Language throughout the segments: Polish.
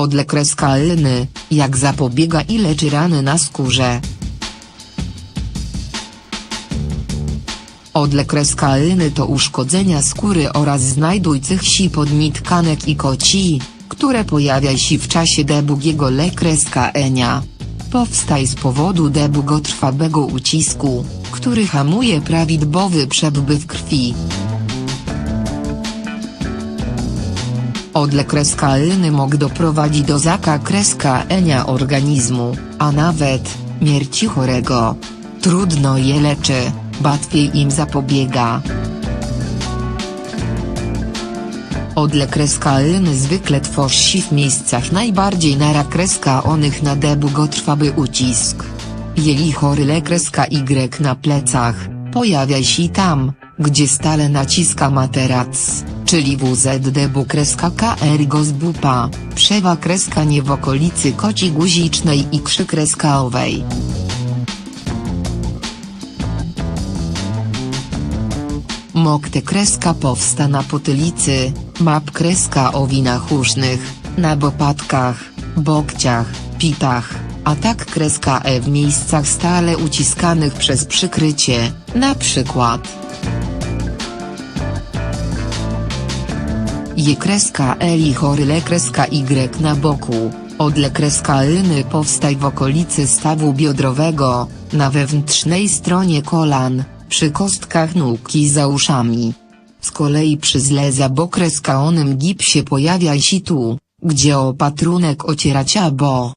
Odle kreska lny, jak zapobiega i leczy rany na skórze. Odle kreska lny to uszkodzenia skóry oraz znajdujcych się podni tkanek i koci, które pojawia się w czasie debugiego le kreska enia. Powstaj z powodu debugotrwałego ucisku, który hamuje prawidłowy przepływ krwi. Odle kreska lny mógł doprowadzić do zaka kreska enia organizmu, a nawet, mierci chorego. Trudno je leczy, łatwiej im zapobiega. Odle kreska lny zwykle tworzy w miejscach najbardziej nara kreska onych na debugotrwały ucisk. Jeli chory le kreska Y na plecach, pojawia się tam, gdzie stale naciska materac, czyli WZDB kreska KR gozbupa, przewa kreska nie w okolicy koci guzicznej i krzy owej. Mokte kreska powsta na potylicy, map kreska o winach usznych, na bopatkach, bokciach, pitach, a tak kreska E w miejscach stale uciskanych przez przykrycie, na przykład. Je kreska L i chory le kreska Y na boku, odle kreska lny powstaj w okolicy stawu biodrowego, na wewnętrznej stronie kolan, przy kostkach nóg i za uszami. Z kolei przy zle zabokreska onym gipsie pojawia się tu, gdzie opatrunek ocierać bo.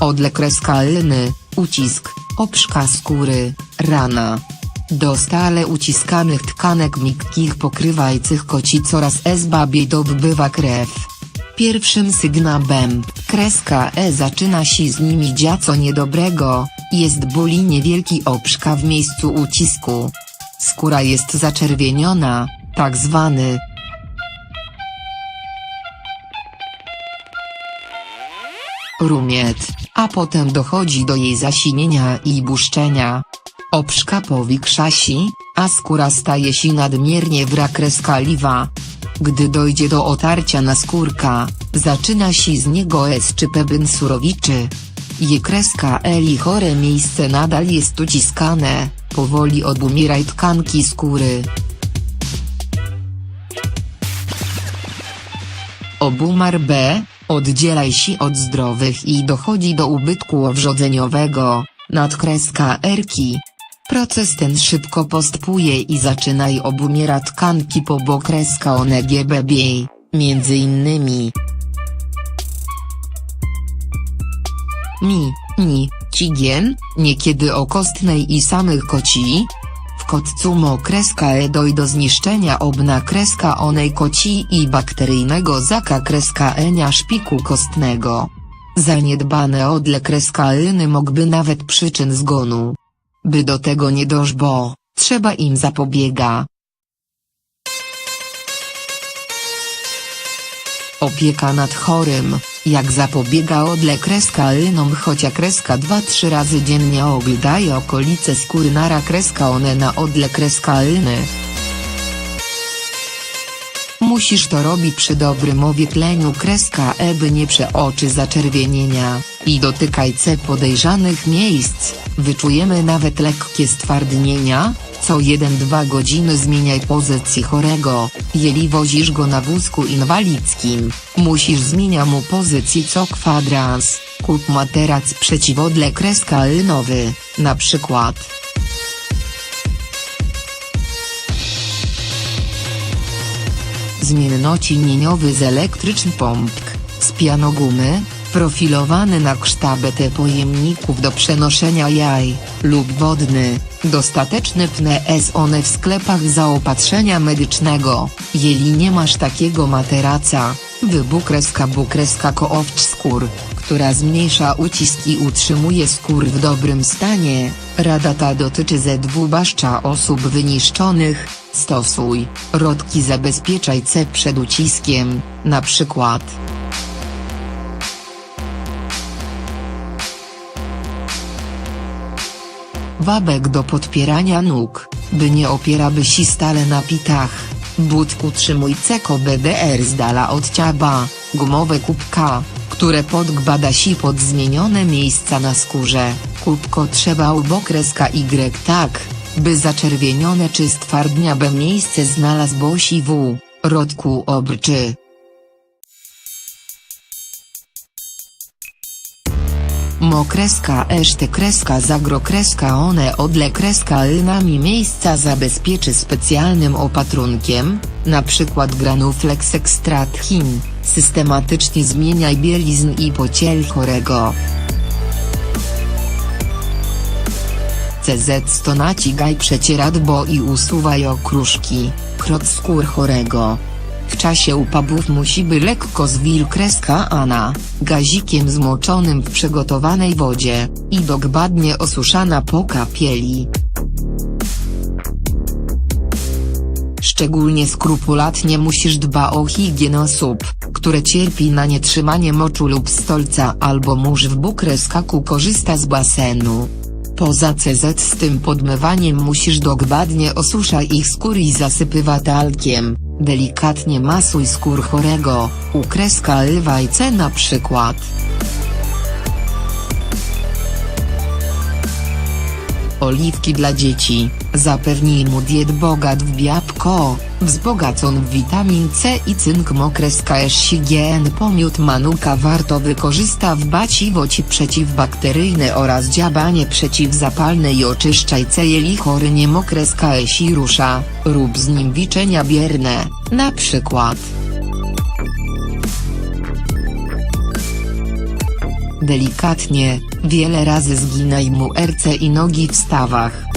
Odle kreska lny, ucisk, obszka skóry, rana. Do stale uciskanych tkanek miękkich pokrywających koci coraz esbabiej dobywa krew. Pierwszym sygnałem, kreska E zaczyna się z nimi dziać co niedobrego, jest boli niewielki obszka w miejscu ucisku. Skóra jest zaczerwieniona, tak zwany rumiet, a potem dochodzi do jej zasinienia i błyszczenia. Obszka powiększa się, a skóra staje się nadmiernie wrakreskaliwa. Gdy dojdzie do otarcia naskórka, zaczyna się z niego S czy pebyn surowiczy. Je kreska Eli chore miejsce nadal jest uciskane, powoli odumieraj tkanki skóry. Obumar B, oddzielaj się od zdrowych i dochodzi do ubytku owrzodzeniowego, nadkreska erki. Proces ten szybko postępuje i zaczynaj obumiera tkanki pobokreska ONGBB, między innymi mi, ni, cigien, niekiedy okostnej i samych koci. W kotcu mokreska e doj do zniszczenia obna kreska onej koci i bakteryjnego zaka kreska enia szpiku kostnego. Zaniedbane odle kreska lny mógłby nawet przyczyn zgonu. By do tego nie doszło, trzeba im zapobiega. Opieka nad chorym, jak zapobiega odle kreska lnom chocia kreska 2-3 razy dziennie oglądaje okolice skóry nara kreska one na odle kreska lny. Musisz to robić przy dobrym oświetleniu kreska E by nie przeoczy zaczerwienienia, i dotykaj C podejrzanych miejsc, wyczujemy nawet lekkie stwardnienia, co 1-2 godziny zmieniaj pozycję chorego, jeli wozisz go na wózku inwalidzkim, musisz zmieniać mu pozycję co kwadrans, kup materac przeciwodle kreska lnowy, na przykład. Zmiennocinnieniowy z elektryczny pompk, z pianogumy, profilowany na kształt pojemników do przenoszenia jaj, lub wodny, dostateczny pnes one w sklepach zaopatrzenia medycznego, jeli nie masz takiego materaca, wybukreska bukreska koowcz skór, która zmniejsza ucisk i utrzymuje skór w dobrym stanie, rada ta dotyczy zwłaszcza osób wyniszczonych, stosuj, rodki zabezpieczaj C przed uciskiem, na przykład. Wabek do podpierania nóg, by nie opieraby się stale na pitach, Budku trzymuj ceko BDR z dala od ciaba, gumowe kubka, które podgbada si pod zmienione miejsca na skórze, kubko trzeba ubokreska Y tak, by zaczerwienione czy stwardnia B miejsce znalazł bosi W, rodku obrczy. Mokreska eszte kreska zagro kreska one odle kreska nami miejsca zabezpieczy specjalnym opatrunkiem, na przykład granuflex Chin, systematycznie zmieniaj bielizn i pociel chorego. CZ stonaci gaj przecieradbo i usuwaj okruszki, krot skór chorego. W czasie upabów musi by lekko zwil kreska Ana, gazikiem zmoczonym w przygotowanej wodzie, i dogbadnie osuszana po kapieli. Szczególnie skrupulatnie musisz dba o higienę osób, które cierpi na nietrzymanie moczu lub stolca albo mórz w bukreskaku korzysta z basenu. Poza CZ z tym podmywaniem musisz dogbadnie osuszać ich skór i zasypywa talkiem, delikatnie masuj skór chorego, u kreska lwajce na przykład. Oliwki dla dzieci, zapewnij mu diet bogat w białko, wzbogacon w witamin C i cynk mokreska SIGN pomiód manuka warto wykorzysta w baciwoci przeciwbakteryjne oraz dziabanie przeciwzapalne i oczyszczaj C jeli chory nie mokreska esi rusza, rób z nim wiczenia bierne, na przykład. Delikatnie, wiele razy zginaj mu rce i nogi w stawach.